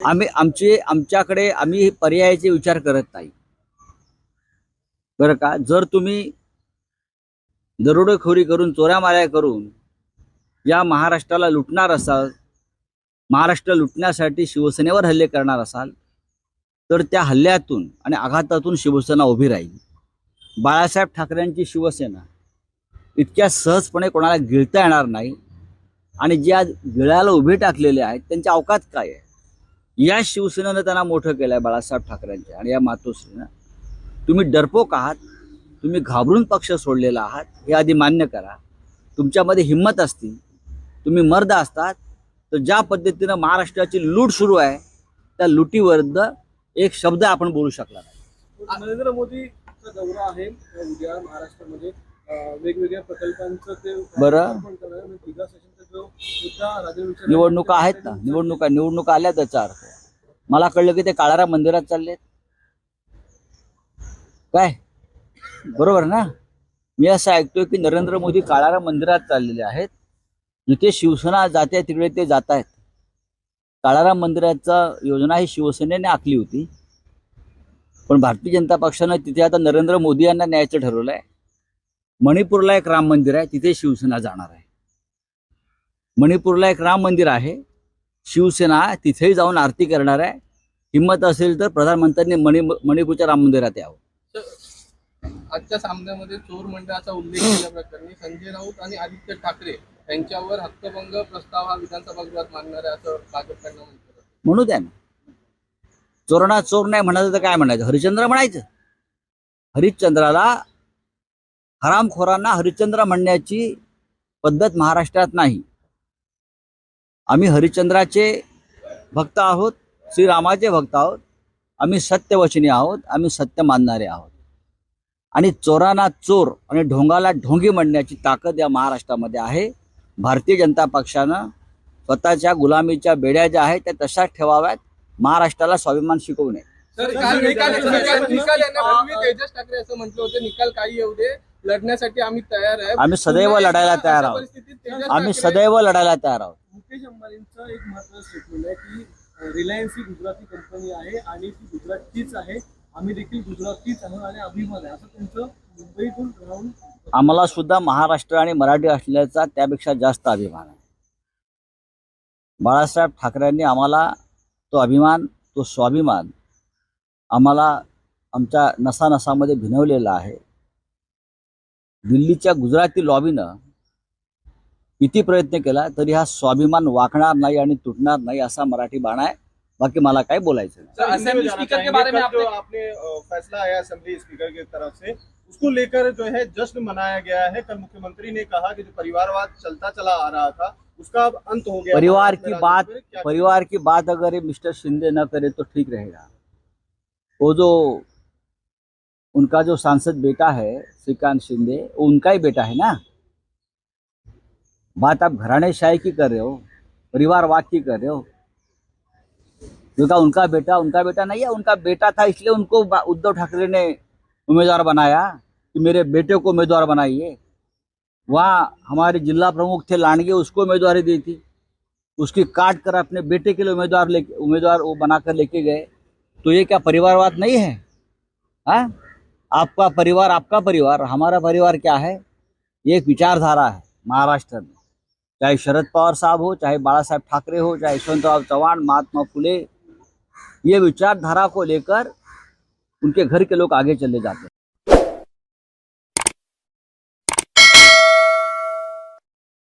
आम्ही आमचे आमच्याकडे आम्ही पर्यायाचे विचार करत नाही. बरं का? जर तुम्ही दरोडेखोरी करून चोऱ्या माऱ्या करून या महाराष्ट्राला लुटणार असाल महाराष्ट्र लुटण्यासाठी शिवसेनेवर हल्ले करणार असाल तर त्या हल्ल्यातून आणि आघातातून शिवसेना उभी राहील. बाळासाहेब ठाकरेंची शिवसेना इतक्या सहजपणे कोणाला गिळता येणार नाही आणि ज्या गिळायला उभे टाकलेले आहेत त्यांच्या अवकात काय आहे? या शिवसेनेनं त्यांना मोठं केलं आहे बाळासाहेब ठाकरेंच्या आणि या मातोश्रीनं. तुम्ही डरपोक आहात तुम्ही घाबरून पक्ष सोडलेला आहात हे आधी मान्य करा. तुमच्यामध्ये हिंमत असती तुम्ही मर्द असतात तर ज्या पद्धतीनं महाराष्ट्राची लूट सुरू आहे त्या लुटीविरुद्ध एक शब्द आपण बोलू शकला नाही. नरेंद्र मोदीचा दौरा आहे उद्या महाराष्ट्रामध्ये वेगवेगळ्या प्रकल्पांचं ते बरं. निवडणुका आहेत ना? निवडणुका निवडणुका आल्या त्याचा अर्थ. मला कळलं की ते काळाराम मंदिरात चाललेत. काय? बरोबर ना? मी असं ऐकतोय की नरेंद्र मोदी काळाराम मंदिरात चाललेले आहेत. जिथे शिवसेना जाते तिकडे ते जात आहेत. काळाराम मंदिराचा योजना ही शिवसेनेने आखली होती. पण भारतीय जनता पक्षानं तिथे आता नरेंद्र मोदी यांना न्यायचं ठरवलं आहे. मणिपूरला एक राम मंदिर आहे तिथे शिवसेना जाणार आहे. मणिपूरला एक राम मंदिर आहे शिवसेना तिथेही जाऊन आरती करणार आहे. हिंमत असेल तर प्रधानमंत्र्यांनी मणि मणिपूरच्या राम मंदिरात यावं. आजच्या सामन्यामध्ये चोर मंडळाचा उल्लेख केल्याप्रकरणी संजय राऊत आणि आदित्य ठाकरे यांच्यावर हक्कभंग प्रस्ताव हा विधानसभा गृहात मांडणार आहे असं भाजपकडनं म्हणू द्या ना. चोरणा चोर नाही म्हणायचं तर काय म्हणायचं? हरिश्चंद्र म्हणायचं. हरिश्चंद्राला हरामखोरांना हरिश्चंद्र म्हणण्याची पद्धत महाराष्ट्रात नाही. आम्ही हरिश्चंद्राचे भक्त आहोत श्रीरामाचे भक्त आहोत आम्ही सत्यवचनी आहोत आम्ही सत्य मानणारे आहोत. आणि चोरांना चोर आणि ढोंगाला ढोंगी म्हणण्याची ताकद या महाराष्ट्रामध्ये आहे. भारतीय जनता पक्षानं स्वतःच्या गुलामीच्या बेड्या ज्या आहेत त्या तशाच ठेवाव्यात. महाराष्ट्राला स्वाभिमान शिकवू नये. सर काल निकाल निकाल निकाल येण्यापूर्वी तेजस ठाकरे असं म्हटलं होतं निकाल काही येऊ दे लढण्यासाठी आम्ही तयार आहे. आम्ही सदैव लढायला तयार आहोत. आम्ही सदैव लढायला तयार आहोत. मुकेश अंबानींचं एक महत्वाचं स्टेटमेंट आहे की रिलायन्स ही गुजराती कंपनी आहे आणि ती गुजरातचीच आहे. आम्ही देखील गुजरातचीच आहोत आणि अभिमान आहे. असं तुमचं मुंबईतून राहून आम्हाला सुद्धा महाराष्ट्र आणि मराठी असल्याचा त्यापेक्षा जास्त अभिमान आहे. बाळासाहेब ठाकरेंनी आम्हाला तो अभिमान तो स्वाभिमान आम्हाला आमच्या नसानसामध्ये भिनवलेला आहे. दिल्लीच्या गुजराती लॉबीनं किती प्रयत्न केला तरी हा स्वाभिमान वाकणार नाही आणि तुटणार नाही असा मराठी बाणा आहे. बाकी मला काय बोलायचं? नाही सर, असेंबली स्पीकर के बारे में कल आपने जो आपने अ, फैसला आया असेंबली स्पीकर की तरफ से। उसको लेकर जो है जश्न मनाया गया है। कल मुख्यमंत्री ने कहा कि जो परिवारवाद चलता चला आ रहा था उसका अब अंत हो गया परिवार की बात परिवार की बात अगर मिस्टर शिंदे न करे तो ठीक रहेगा। वो जो उनका जो सांसद बेटा है श्रीकांत शिंदे उनका ही बेटा है ना? बात आप घराने शाही की कर रहे हो परिवारवाद की कर रहे हो। क्योंकि उनका बेटा उनका बेटा नहीं है, उनका बेटा था इसलिए उनको उद्धव ठाकरे ने उम्मीदवार बनाया कि मेरे बेटे को उम्मीदवार बनाइए। वहाँ हमारे जिला प्रमुख थे लांडगे, उसको उम्मीदवारी दी थी। उसकी काट कर अपने बेटे के लिए उम्मीदवार ले उम्मीदवार वो बनाकर लेके गए। तो ये क्या परिवारवाद नहीं है? हाँ? आपका परिवार आपका परिवार, हमारा परिवार क्या है? ये एक विचारधारा है महाराष्ट्र में। चाहे शरद पवार साहब हो चाहे बाला साहेब ठाकरे हो चाहे यशवंतराव चौहान महात्मा फुले ये विचारधारा को लेकर उनके घर के लोग आगे चले जाते हैं।